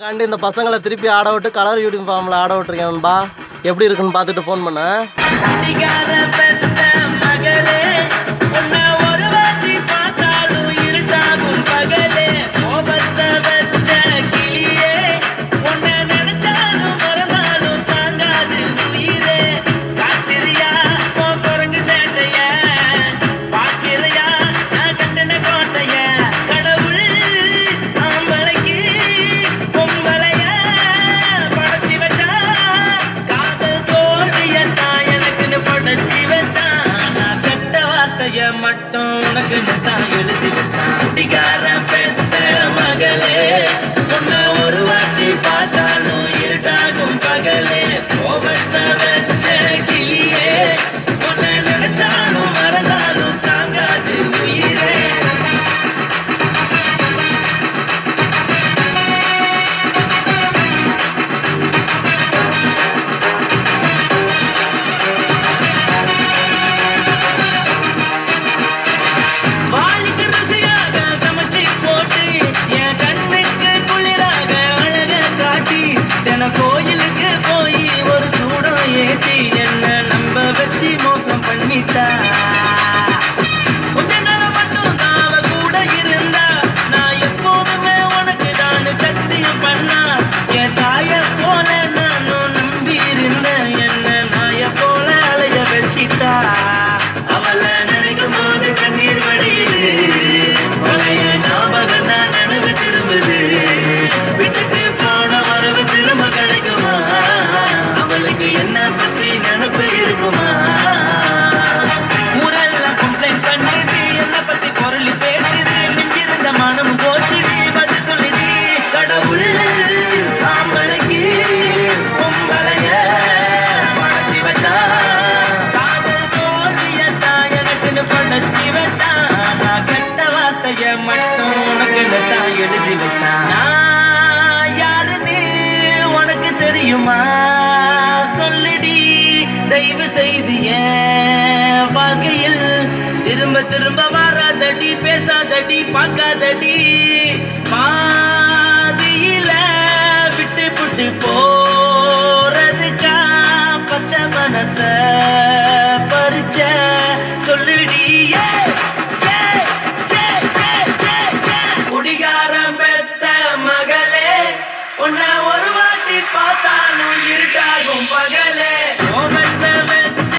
கண்டு இந்த பசங்களை திருப்பி ஆட விட்டு கலர் யூனிஃபார்மில் ஆட விட்டுருக்கேன்பா எப்படி இருக்குன்னு பார்த்துட்டு ஃபோன் பண்ணேன் மட்டும் உனக்கு எழுதி வச்சான். குடிகார நான் யாருன்னு உனக்கு தெரியுமா? சொல்லுடி தயவு செய்து வாழ்க்கையில் திரும்ப திரும்ப வராதடி பேசாதடி பார்க்காதடி. பாதியில விட்டு விட்டு போறதுக்கா பச்சை மனசை. galera.